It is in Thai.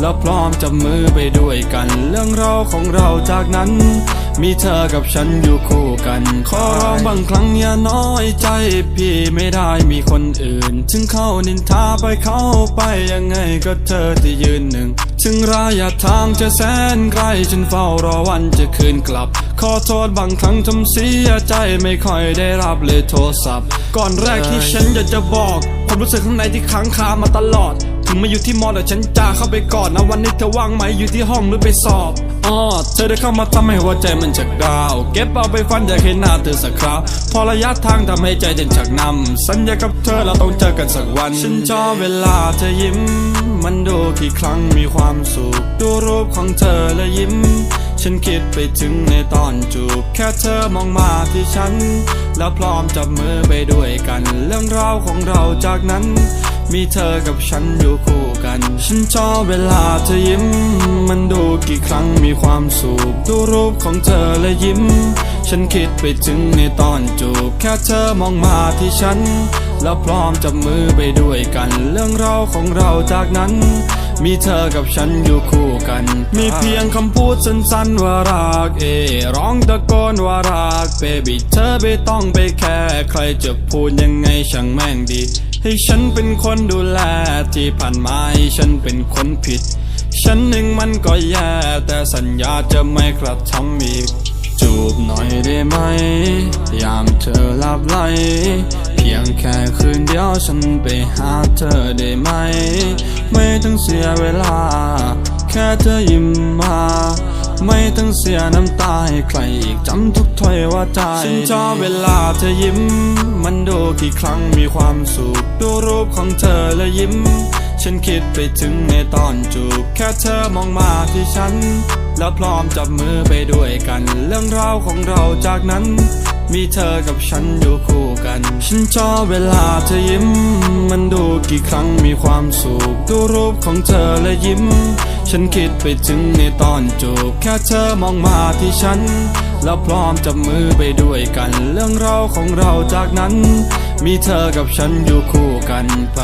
แล้วพร้อมจับมือไปด้วยกัน เรื่องราวของเราจากนั้น มีเธอกับฉันอยู่คู่กัน ขอร้องบางครั้งอย่าน้อยใจ พี่ไม่ได้มีคนอื่น ถึงเข้านินทาไปเข้าไปยังไงก็เธอที่ยืนหนึ่ง ถึงระยะทางจะแสนไกลฉันเฝ้ารอวันจะคืนกลับ ขอโทษบางครั้งทำเสียใจไม่ค่อยได้รับเลยโทรศัพท์ ก่อนแรกที่ฉันอยากจะบอกความรู้สึกข้างในที่ค้างคามาตลอด ถึงมาอยู่ที่มอแต่ฉันจะเข้าไปก่อนนะวันนี้เธอว่างไหมอยู่ที่ห้องหรือไปสอบอ๋อเธอได้เข้ามาทำให้หัวใจมันจากดาว เก็บเอาไปฟันอยากเห็นหน้าเธอสักคราวพอระยะทางทำให้ใจเด่นจากนำสัญญากับเธอเราต้องเจอกันสักวัน ฉันชอบเวลาเธอยิ้ม มันดูกี่ครั้งมีความสุขดูรูปของเธอและยิ้ม ฉันคิดไปถึงในตอนจูบ แค่เธอมองมาที่ฉัน แล้วพร้อมจับมือไปด้วยกัน เรื่องราวของเราจากนั้น มีเธอกับฉันอยู่คู่กัน ฉันชอบเวลาเธอยิ้ม มันดูกี่ครั้งมีความสุข ดูรูปของเธอและยิ้ม ฉันคิดไปถึงในตอนจูบ แค่เธอมองมาที่ฉัน แล้วพร้อมจับมือไปด้วยกัน เรื่องราวของเราจากนั้น มีเธอกับฉันอยู่คู่กัน มีเพียงคำพูดสั้นๆว่ารักเอ ร้องตะโกนว่ารักเบบี้เธอไม่ต้องไปแค่ใครจะพูดยังไงช่างแม่งดี ให้ฉันเป็นคนดูแลที่ผ่านมาให้ฉันเป็นคนผิด ฉันเองมันก็แย่แต่สัญญาจะไม่กระทำอีก จูบหน่อยได้ไหม ยามเธอหลับไหล เพียงแค่คืนเดียวฉันไปหาเธอได้ไหม ไม่ต้องเสียเวลา แค่เธอยิ้มมา ไม่ต้องเสียน้ำตาให้ใครอีกจำทุกถ้อยว่าใจฉันชอบเวลาเธอยิ้ม มันดูกี่ครั้งมีความสุขดูรูปของเธอและยิ้ม ฉันคิดไปถึงในตอนจูบแค่เธอมองมาที่ฉัน แล้วพร้อมจับมือไปด้วยกัน เรื่องราวของเราจากนั้น มีเธอกับฉันอยู่คู่กัน ฉันชอบเวลาเธอยิ้ม มันดูกี่ครั้งมีความสุขดูรูปของเธอและยิ้ม ฉันคิดไปถึงในตอนจูบแค่เธอมองมาที่ฉัน แล้วพร้อมจับมือไปด้วยกัน เรื่องราวของเราจากนั้น มีเธอกับฉันอยู่คู่กันไป